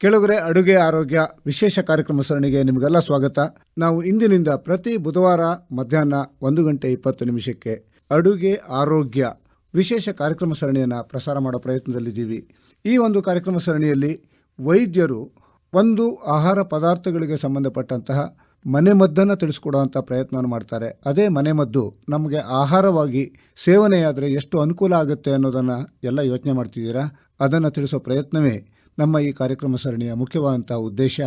ಕೆಳಗರೆ ಅಡುಗೆ ಆರೋಗ್ಯ ವಿಶೇಷ ಕಾರ್ಯಕ್ರಮ ಸರಣಿಗೆ ನಿಮಗೆಲ್ಲ ಸ್ವಾಗತ. ನಾವು ಇಂದಿನಿಂದ ಪ್ರತಿ ಬುಧವಾರ ಮಧ್ಯಾಹ್ನ ಒಂದು ಗಂಟೆ ಇಪ್ಪತ್ತು ನಿಮಿಷಕ್ಕೆ ಅಡುಗೆ ಆರೋಗ್ಯ ವಿಶೇಷ ಕಾರ್ಯಕ್ರಮ ಸರಣಿಯನ್ನು ಪ್ರಸಾರ ಮಾಡೋ ಪ್ರಯತ್ನದಲ್ಲಿದ್ದೀವಿ. ಈ ಒಂದು ಕಾರ್ಯಕ್ರಮ ಸರಣಿಯಲ್ಲಿ ವೈದ್ಯರು ಒಂದು ಆಹಾರ ಪದಾರ್ಥಗಳಿಗೆ ಸಂಬಂಧಪಟ್ಟಂತಹ ಮನೆಮದ್ದನ್ನು ತಿಳಿಸ್ಕೊಡುವಂಥ ಪ್ರಯತ್ನವನ್ನು ಮಾಡ್ತಾರೆ. ಅದೇ ಮನೆಮದ್ದು ನಮಗೆ ಆಹಾರವಾಗಿ ಸೇವನೆಯಾದರೆ ಎಷ್ಟು ಅನುಕೂಲ ಆಗುತ್ತೆ ಅನ್ನೋದನ್ನು ಎಲ್ಲ ಯೋಚನೆ ಮಾಡ್ತಿದ್ದೀರಾ? ಅದನ್ನು ತಿಳಿಸೋ ಪ್ರಯತ್ನವೇ ನಮ್ಮ ಈ ಕಾರ್ಯಕ್ರಮ ಸರಣಿಯ ಮುಖ್ಯವಾದಂಥ ಉದ್ದೇಶ,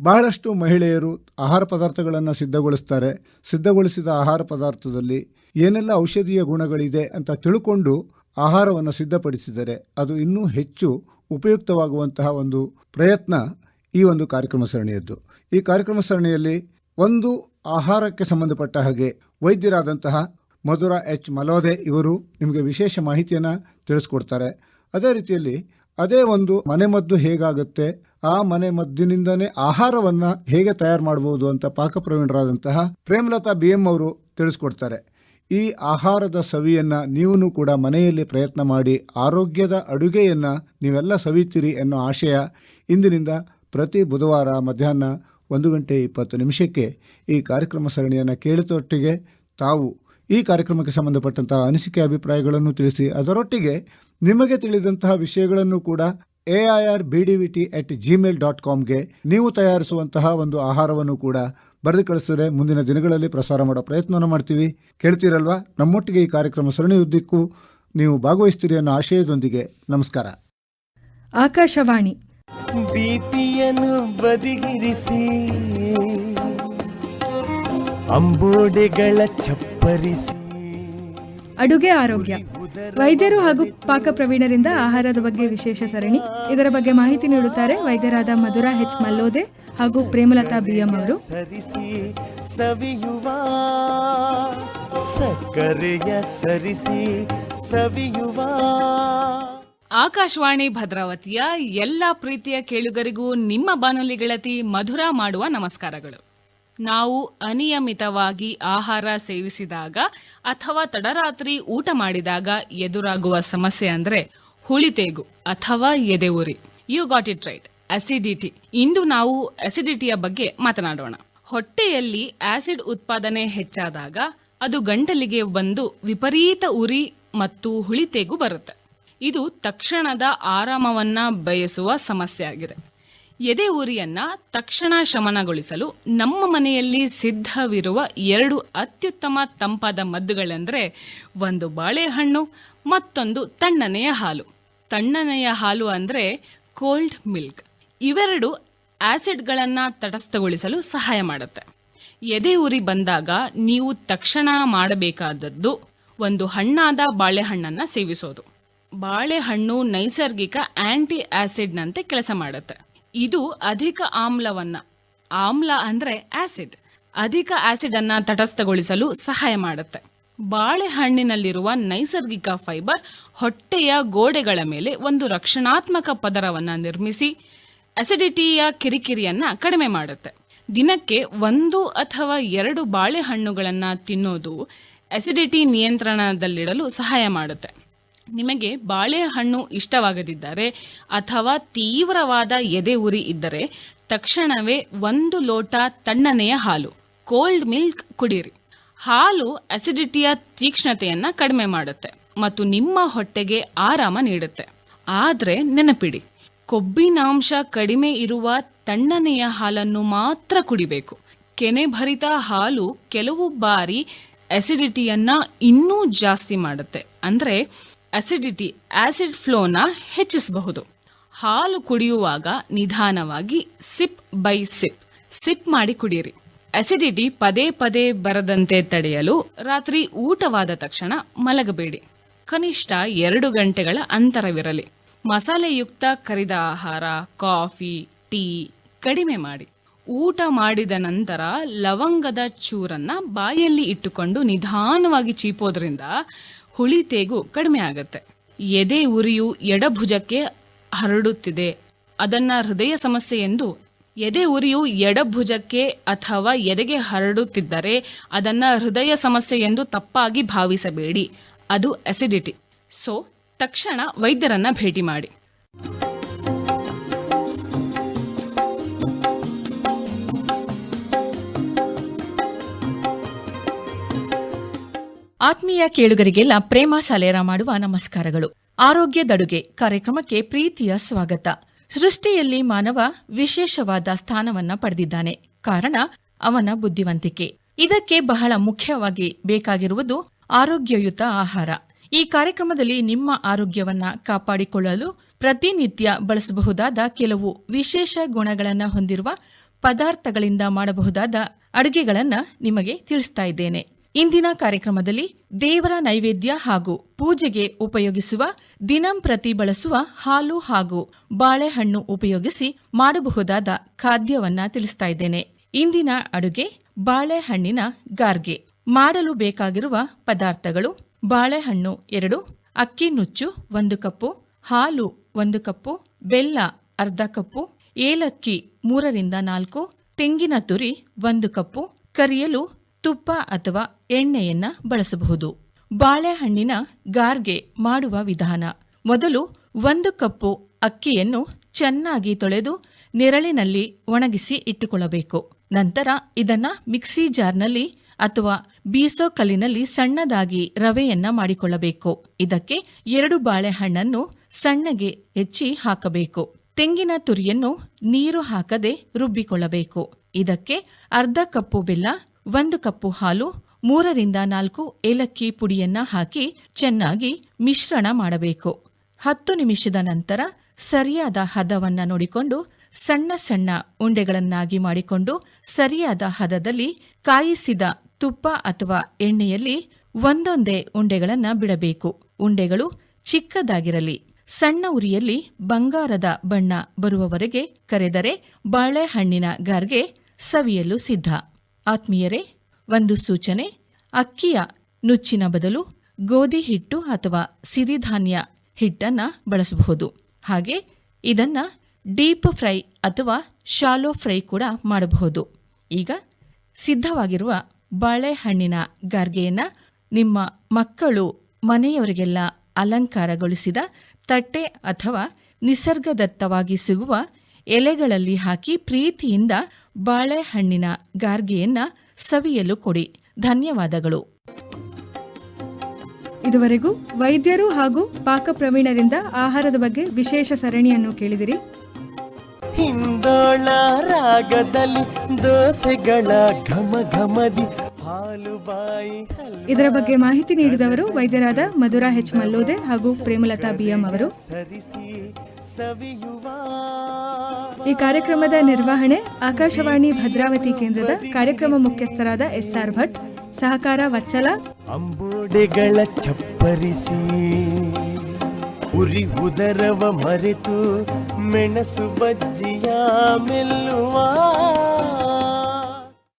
ಬಹಳಷ್ಟು ಮಹಿಳೆಯರು ಆಹಾರ ಪದಾರ್ಥಗಳನ್ನು ಸಿದ್ಧಗೊಳಿಸ್ತಾರೆ. ಸಿದ್ಧಗೊಳಿಸಿದ ಆಹಾರ ಪದಾರ್ಥದಲ್ಲಿ ಏನೆಲ್ಲ ಔಷಧೀಯ ಗುಣಗಳಿದೆ ಅಂತ ತಿಳ್ಕೊಂಡು ಆಹಾರವನ್ನು ಸಿದ್ಧಪಡಿಸಿದರೆ ಅದು ಇನ್ನೂ ಹೆಚ್ಚು ಉಪಯುಕ್ತವಾಗುವಂತಹ ಒಂದು ಪ್ರಯತ್ನ ಈ ಒಂದು ಕಾರ್ಯಕ್ರಮ ಸರಣಿಯದ್ದು. ಈ ಕಾರ್ಯಕ್ರಮ ಸರಣಿಯಲ್ಲಿ ಒಂದು ಆಹಾರಕ್ಕೆ ಸಂಬಂಧಪಟ್ಟ ಹಾಗೆ ವೈದ್ಯರಾದಂತಹ ಮಧುರಾ ಎಚ್ ಮಲೋದೆ ಇವರು ನಿಮಗೆ ವಿಶೇಷ ಮಾಹಿತಿಯನ್ನು ತಿಳಿಸ್ಕೊಡ್ತಾರೆ. ಅದೇ ರೀತಿಯಲ್ಲಿ ಅದೇ ಒಂದು ಮನೆಮದ್ದು ಹೇಗಾಗುತ್ತೆ? ಆ ಮನೆ ಮದ್ದಿನಿಂದನೇ ಆಹಾರವನ್ನು ಹೇಗೆ ತಯಾರು ಮಾಡಬಹುದು ಅಂತ ಪಾಕಪ್ರವೀಣರಾದಂತಹ ಪ್ರೇಮಲತಾ ಬಿ ಎಂ ಅವರು ತಿಳಿಸ್ಕೊಡ್ತಾರೆ. ಈ ಆಹಾರದ ಸವಿಯನ್ನು ನೀವು ಕೂಡ ಮನೆಯಲ್ಲಿ ಪ್ರಯತ್ನ ಮಾಡಿ ಆರೋಗ್ಯದ ಅಡುಗೆಯನ್ನು ನೀವೆಲ್ಲ ಸವಿತೀರಿ ಅನ್ನೋ ಆಶಯ ಇಂದಿನಿಂದ ಪ್ರತಿ ಬುಧವಾರ ಮಧ್ಯಾಹ್ನ ಒಂದು ಗಂಟೆ ಇಪ್ಪತ್ತು ನಿಮಿಷಕ್ಕೆ ಈ ಕಾರ್ಯಕ್ರಮ ಸರಣಿಯನ್ನು ಕೇಳಿದೊಟ್ಟಿಗೆ ತಾವು ಈ ಕಾರ್ಯಕ್ರಮಕ್ಕೆ ಸಂಬಂಧಪಟ್ಟಂತಹ ಅನಿಸಿಕೆ ಅಭಿಪ್ರಾಯಗಳನ್ನು ತಿಳಿಸಿ ಅದರೊಟ್ಟಿಗೆ ನಿಮಗೆ ತಿಳಿದಂತಹ ವಿಷಯಗಳನ್ನು ಕೂಡ A I R B D V T at Gmail dot ಕಾಮ್ಗೆ ನೀವು ತಯಾರಿಸುವಂತಹ ಒಂದು ಆಹಾರವನ್ನು ಕೂಡ ಬರೆದು ಕಳಿಸಿದ್ರೆ ಮುಂದಿನ ದಿನಗಳಲ್ಲಿ ಪ್ರಸಾರ ಮಾಡೋ ಪ್ರಯತ್ನವನ್ನು ಮಾಡ್ತೀವಿ. ಕೇಳ್ತೀರಲ್ವಾ? ನಮ್ಮೊಟ್ಟಿಗೆ ಈ ಕಾರ್ಯಕ್ರಮ ಸರಣಿಯುದ್ದಕ್ಕೂ ನೀವು ಭಾಗವಹಿಸ್ತೀರಿ ಅನ್ನೋ ಆಶಯದೊಂದಿಗೆ ನಮಸ್ಕಾರ. ಆಕಾಶವಾಣಿ. ಬಿಪಿಯನ್ನು ಬದಿಗಿರಿಸಿ ಅಂಬೋಡೆಗಳ ಚಪ್ಪರಿಸಿ ಅಡುಗೆ ಆರೋಗ್ಯ. ವೈದ್ಯರು ಹಾಗೂ ಪಾಕ ಪ್ರವೀಣರಿಂದ ಆಹಾರದ ಬಗ್ಗೆ ವಿಶೇಷ ಸರಣಿ. ಇದರ ಬಗ್ಗೆ ಮಾಹಿತಿ ನೀಡುತ್ತಾರೆ ವೈದ್ಯರಾದ ಮಧುರಾ ಹೆಚ್ ಮಲ್ಲೋದೆ ಹಾಗೂ ಪ್ರೇಮಲತಾ ಬಿಎಂ ಅವರು. ಸರಿಸಿ ಸವಿಯುವ ಸಕ್ಕರೆಯ ಸರಿಸಿ ಸವಿಯುವ. ಆಕಾಶವಾಣಿ ಭದ್ರಾವತಿಯ ಎಲ್ಲ ಪ್ರೀತಿಯ ಕೇಳುಗರಿಗೂ ನಿಮ್ಮ ಬಾನುಲಿ ಗೆಳತಿ ಮಧುರ ಮಾಡುವ ನಮಸ್ಕಾರಗಳು. ನಾವು ಅನಿಯಮಿತವಾಗಿ ಆಹಾರ ಸೇವಿಸಿದಾಗ ಅಥವಾ ತಡರಾತ್ರಿ ಊಟ ಮಾಡಿದಾಗ ಎದುರಾಗುವ ಸಮಸ್ಯೆ ಅಂದ್ರೆ ಹುಳಿತೇಗು ಅಥವಾ ಎದೆ ಉರಿ. You got it right acidity ಇಂದು ನಾವು ಅಸಿಡಿಟಿಯ ಬಗ್ಗೆ ಮಾತನಾಡೋಣ. ಹೊಟ್ಟೆಯಲ್ಲಿ ಆಸಿಡ್ ಉತ್ಪಾದನೆ ಹೆಚ್ಚಾದಾಗ ಅದು ಗಂಟಲಿಗೆ ಬಂದು ವಿಪರೀತ ಉರಿ ಮತ್ತು ಹುಳಿತೇಗು ಬರುತ್ತೆ. ಇದು ತಕ್ಷಣದ ಆರಾಮವನ್ನ ಬಯಸುವ ಸಮಸ್ಯೆ ಆಗಿದೆ. ಎದೆ ಉರಿಯನ್ನ ತಕ್ಷಣ ಶಮನಗೊಳಿಸಲು ನಮ್ಮ ಮನೆಯಲ್ಲಿ ಸಿದ್ಧವಿರುವ ಎರಡು ಅತ್ಯುತ್ತಮ ತಂಪಾದ ಮದ್ದುಗಳೆಂದರೆ ಒಂದು ಬಾಳೆಹಣ್ಣು, ಮತ್ತೊಂದು ತಣ್ಣನೆಯ ಹಾಲು. ತಣ್ಣನೆಯ ಹಾಲು ಅಂದರೆ ಕೋಲ್ಡ್ ಮಿಲ್ಕ್. ಇವೆರಡು ಆ್ಯಸಿಡ್ಗಳನ್ನು ತಟಸ್ಥಗೊಳಿಸಲು ಸಹಾಯ ಮಾಡುತ್ತೆ. ಎದೆ ಉರಿ ಬಂದಾಗ ನೀವು ತಕ್ಷಣ ಮಾಡಬೇಕಾದದ್ದು ಒಂದು ಹಣ್ಣಾದ ಬಾಳೆಹಣ್ಣನ್ನು ಸೇವಿಸೋದು. ಬಾಳೆಹಣ್ಣು ನೈಸರ್ಗಿಕ ಆಂಟಿ ಆಸಿಡ್ನಂತೆ ಕೆಲಸ ಮಾಡುತ್ತೆ. ಇದು ಅಧಿಕ ಆಮ್ಲವನ್ನ. ಆಮ್ಲ ಅಂದ್ರೆ ಆಸಿಡ್. ಅಧಿಕ ಆಸಿಡ್ ಅನ್ನ ತಟಸ್ಥಗೊಳಿಸಲು ಸಹಾಯ ಮಾಡುತ್ತೆ. ಬಾಳೆಹಣ್ಣಿನಲ್ಲಿರುವ ನೈಸರ್ಗಿಕ ಫೈಬರ್ ಹೊಟ್ಟೆಯ ಗೋಡೆಗಳ ಮೇಲೆ ಒಂದು ರಕ್ಷಣಾತ್ಮಕ ಪದರವನ್ನು ನಿರ್ಮಿಸಿ ಅಸಿಡಿಟಿಯ ಕಿರಿಕಿರಿಯನ್ನ ಕಡಿಮೆ ಮಾಡುತ್ತೆ. ದಿನಕ್ಕೆ ಒಂದು ಅಥವಾ ಎರಡು ಬಾಳೆಹಣ್ಣುಗಳನ್ನು ತಿನ್ನೋದು ಅಸಿಡಿಟಿ ನಿಯಂತ್ರಣದಲ್ಲಿಡಲು ಸಹಾಯ ಮಾಡುತ್ತೆ. ನಿಮಗೆ ಬಾಳೆಹಣ್ಣು ಇಷ್ಟವಾಗದಿದ್ದರೆ ಅಥವಾ ತೀವ್ರವಾದ ಎದೆ ಉರಿ ಇದ್ದರೆ ತಕ್ಷಣವೇ ಒಂದು ಲೋಟ ತಣ್ಣನೆಯ ಹಾಲು ಕೋಲ್ಡ್ ಮಿಲ್ಕ್ ಕುಡಿಯಿರಿ ಹಾಲು ಅಸಿಡಿಟಿಯ ತೀಕ್ಷ್ಣತೆಯನ್ನು ಕಡಿಮೆ ಮಾಡುತ್ತೆ ಮತ್ತು ನಿಮ್ಮ ಹೊಟ್ಟೆಗೆ ಆರಾಮ ನೀಡುತ್ತೆ. ಆದರೆ ನೆನಪಿಡಿ, ಕೊಬ್ಬಿನಾಂಶ ಕಡಿಮೆ ಇರುವ ತಣ್ಣನೆಯ ಹಾಲನ್ನು ಮಾತ್ರ ಕುಡಿಬೇಕು. ಕೆನೆಭರಿತ ಹಾಲು ಕೆಲವು ಬಾರಿ ಅಸಿಡಿಟಿಯನ್ನ ಇನ್ನೂ ಜಾಸ್ತಿ ಮಾಡುತ್ತೆ. ಅಂದ್ರೆ ಅಸಿಡಿಟಿ ಆಸಿಡ್ ಫ್ಲೋನ ಹೆಚ್ಚಿಸಬಹುದು. ಹಾಲು ಕುಡಿಯುವಾಗ ನಿಧಾನವಾಗಿ ಸಿಪ್ ಬೈ ಸಿಪ್ ಸಿಪ್ ಮಾಡಿ ಕುಡಿಯಿರಿ ಅಸಿಡಿಟಿ ಪದೇ ಪದೇ ಬರದಂತೆ ತಡೆಯಲು ರಾತ್ರಿ ಊಟವಾದ ತಕ್ಷಣ ಮಲಗಬೇಡಿ. ಕನಿಷ್ಠ ಎರಡು ಗಂಟೆಗಳ ಅಂತರವಿರಲಿ. ಮಸಾಲೆಯುಕ್ತ ಕರಿದ ಆಹಾರ, ಕಾಫಿ, ಟೀ ಕಡಿಮೆ ಮಾಡಿ. ಊಟ ಮಾಡಿದ ನಂತರ ಲವಂಗದ ಚೂರನ್ನ ಬಾಯಲ್ಲಿ ಇಟ್ಟುಕೊಂಡು ನಿಧಾನವಾಗಿ ಚೀಪೋದ್ರಿಂದ ಹುಳಿತೇಗು ಕಡಿಮೆ ಆಗತ್ತೆ. ಎದೆ ಉರಿಯು ಎಡಭುಜಕ್ಕೆ ಹರಡುತ್ತಿದೆ. ಅದನ್ನ ಹೃದಯ ಸಮಸ್ಯೆ ಎಂದು ಎದೆ ಉರಿಯು ಎಡಭುಜಕ್ಕೆ ಅಥವಾ ಎದೆಗೆ ಹರಡುತ್ತಿದ್ದರೆ ಅದನ್ನ ಹೃದಯ ಸಮಸ್ಯೆ ಎಂದು ತಪ್ಪಾಗಿ ಭಾವಿಸಬೇಡಿ. ಅದು ಅಸಿಡಿಟಿ ಸೊ ತಕ್ಷಣ ವೈದ್ಯರನ್ನ ಭೇಟಿ ಮಾಡಿ. ಆತ್ಮೀಯ ಕೇಳುಗರಿಗೆಲ್ಲ ಪ್ರೇಮ ಸಾಲೇರ ಮಾಡುವ ನಮಸ್ಕಾರಗಳು. ಆರೋಗ್ಯದಡುಗೆ ಕಾರ್ಯಕ್ರಮಕ್ಕೆ ಪ್ರೀತಿಯ ಸ್ವಾಗತ. ಸೃಷ್ಟಿಯಲ್ಲಿ ಮಾನವ ವಿಶೇಷವಾದ ಸ್ಥಾನವನ್ನ ಪಡೆದಿದ್ದಾನೆ. ಕಾರಣ, ಅವನ ಬುದ್ಧಿವಂತಿಕೆ. ಇದಕ್ಕೆ ಬಹಳ ಮುಖ್ಯವಾಗಿ ಬೇಕಾಗಿರುವುದು ಆರೋಗ್ಯಯುತ ಆಹಾರ. ಈ ಕಾರ್ಯಕ್ರಮದಲ್ಲಿ ನಿಮ್ಮ ಆರೋಗ್ಯವನ್ನ ಕಾಪಾಡಿಕೊಳ್ಳಲು ಪ್ರತಿನಿತ್ಯ ಬಳಸಬಹುದಾದ ಕೆಲವು ವಿಶೇಷ ಗುಣಗಳನ್ನು ಹೊಂದಿರುವ ಪದಾರ್ಥಗಳಿಂದ ಮಾಡಬಹುದಾದ ಅಡುಗೆಗಳನ್ನ ನಿಮಗೆ ತಿಳಿಸ್ತಾ ಇದ್ದೇನೆ. ಇಂದಿನ ಕಾರ್ಯಕ್ರಮದಲ್ಲಿ ದೇವರ ನೈವೇದ್ಯ ಹಾಗೂ ಪೂಜೆಗೆ ಉಪಯೋಗಿಸುವ ದಿನಂಪ್ರತಿ ಬಳಸುವ ಹಾಲು ಹಾಗೂ ಬಾಳೆಹಣ್ಣು ಉಪಯೋಗಿಸಿ ಮಾಡಬಹುದಾದ ಖಾದ್ಯವನ್ನ ತಿಳಿಸ್ತಾ ಇದ್ದೇನೆ. ಇಂದಿನ ಅಡುಗೆ ಬಾಳೆಹಣ್ಣಿನ ಗಾರ್ಗೆ. ಮಾಡಲು ಬೇಕಾಗಿರುವ ಪದಾರ್ಥಗಳು ಬಾಳೆಹಣ್ಣು ಎರಡು, ಅಕ್ಕಿ ನುಚ್ಚು ಒಂದು ಕಪ್ಪು, ಹಾಲು ಒಂದು ಕಪ್ಪು, ಬೆಲ್ಲ ಅರ್ಧ ಕಪ್ಪು, ಏಲಕ್ಕಿ ಮೂರರಿಂದ ನಾಲ್ಕು, ತೆಂಗಿನ ತುರಿ ಒಂದು ಕಪ್ಪು, ಕರಿಯಲು ತುಪ್ಪ ಅಥವಾ ಎಣ್ಣೆಯನ್ನ ಬಳಸಬಹುದು. ಬಾಳೆಹಣ್ಣಿನ ಗಾರ್ಗೆ ಮಾಡುವ ವಿಧಾನ. ಮೊದಲು ಒಂದು ಕಪ್ಪು ಅಕ್ಕಿಯನ್ನು ಚೆನ್ನಾಗಿ ತೊಳೆದು ನೆರಳಿನಲ್ಲಿ ಒಣಗಿಸಿ ಇಟ್ಟುಕೊಳ್ಳಬೇಕು. ನಂತರ ಇದನ್ನ ಮಿಕ್ಸಿ ಜಾರ್ನಲ್ಲಿ ಅಥವಾ ಬೀಸೋ ಕಲ್ಲಿನಲ್ಲಿ ಸಣ್ಣದಾಗಿ ರವೆಯನ್ನ ಮಾಡಿಕೊಳ್ಳಬೇಕು. ಇದಕ್ಕೆ ಎರಡು ಬಾಳೆಹಣ್ಣನ್ನು ಸಣ್ಣಗೆ ಹೆಚ್ಚಿ ಹಾಕಬೇಕು. ತೆಂಗಿನ ತುರಿಯನ್ನು ನೀರು ಹಾಕದೆ ರುಬ್ಬಿಕೊಳ್ಳಬೇಕು. ಇದಕ್ಕೆ ಅರ್ಧ ಕಪ್ಪು ಬೆಲ್ಲ ಒಂದು ಕಪ್ಪು ಹಾಲು, ಮೂರರಿಂದ ನಾಲ್ಕು ಏಲಕ್ಕಿ ಪುಡಿಯನ್ನ ಹಾಕಿ ಚೆನ್ನಾಗಿ ಮಿಶ್ರಣ ಮಾಡಬೇಕು. ಹತ್ತು ನಿಮಿಷದ ನಂತರ ಸರಿಯಾದ ಹದವನ್ನ ನೋಡಿಕೊಂಡು ಸಣ್ಣ ಸಣ್ಣ ಉಂಡೆಗಳನ್ನಾಗಿ ಮಾಡಿಕೊಂಡು ಸರಿಯಾದ ಹದದಲ್ಲಿ ಕಾಯಿಸಿದ ತುಪ್ಪ ಅಥವಾ ಎಣ್ಣೆಯಲ್ಲಿ ಒಂದೊಂದೇ ಉಂಡೆಗಳನ್ನ ಬಿಡಬೇಕು. ಉಂಡೆಗಳು ಚಿಕ್ಕದಾಗಿರಲಿ. ಸಣ್ಣ ಉರಿಯಲ್ಲಿ ಬಂಗಾರದ ಬಣ್ಣ ಬರುವವರೆಗೆ ಕರೆದರೆ ಬಾಳೆಹಣ್ಣಿನ ಗಾರ್ಗೆ ಸವಿಯಲು ಸಿದ್ಧ. ಆತ್ಮೀಯರೇ, ಒಂದು ಸೂಚನೆ, ಅಕ್ಕಿಯ ನುಚ್ಚಿನ ಬದಲು ಗೋಧಿ ಹಿಟ್ಟು ಅಥವಾ ಸಿರಿಧಾನ್ಯ ಹಿಟ್ಟನ್ನು ಬಳಸಬಹುದು. ಹಾಗೆ ಇದನ್ನು ಡೀಪ್ ಫ್ರೈ ಅಥವಾ ಶಾಲೋ ಫ್ರೈ ಕೂಡ ಮಾಡಬಹುದು. ಈಗ ಸಿದ್ಧವಾಗಿರುವ ಬಾಳೆಹಣ್ಣಿನ ಗಾರ್ಗೆಯನ್ನು ನಿಮ್ಮ ಮಕ್ಕಳು ಮನೆಯವರಿಗೆಲ್ಲ ಅಲಂಕಾರಗೊಳಿಸಿದ ತಟ್ಟೆ ಅಥವಾ ನಿಸರ್ಗದತ್ತವಾಗಿ ಸಿಗುವ ಎಲೆಗಳಲ್ಲಿ ಹಾಕಿ ಪ್ರೀತಿಯಿಂದ ಬಾಳೆಹಣ್ಣಿನ ಗಾರ್ಗೆಯನ್ನ ಸವಿಯಲು ಕೊಡಿ. ಧನ್ಯವಾದಗಳು. ಇದುವರೆಗೂ ವೈದ್ಯರು ಹಾಗೂ ಪಾಕ ಪ್ರವೀಣರಿಂದ ಆಹಾರದ ಬಗ್ಗೆ ವಿಶೇಷ ಸರಣಿಯನ್ನು ಕೇಳಿದಿರಿ. ಹಿಂದೋಳ ರಾಗದಲ್ಲಿ ದೋಸೆಗಳ ಘಮ ಘಮದಿ ಹಾಲು ಬಾಯಿ ಇದರ ಬಗ್ಗೆ ಮಾಹಿತಿ ನೀಡಿದವರು ವೈದ್ಯರಾದ ಮಧುರಾ ಹೆಚ್ ಮಲ್ಲೋದೆ ಹಾಗೂ ಪ್ರೇಮಲತಾ ಬಿಎಂ ಅವರು. ಸರಿಸಿ ಈ ಕಾರ್ಯಕ್ರಮದ ನಿರ್ವಹಣೆ ಆಕಾಶವಾಣಿ ಭದ್ರಾವತಿ ಕೇಂದ್ರದ ಕಾರ್ಯಕ್ರಮ ಮುಖ್ಯಸ್ಥರಾದ ಎಸ್ ಆರ್ ಭಟ್ ಸಹಕಾರ ವತ್ಸಲ ಅಂಬೋಡೆಗಳ ಚಪ್ಪರಿಸಿ ಉರಿ ಉದರವ ಮರೆತು ಮೆಣಸು ಬಜ್ಜಿಯ ಮೆಲ್ಲುವ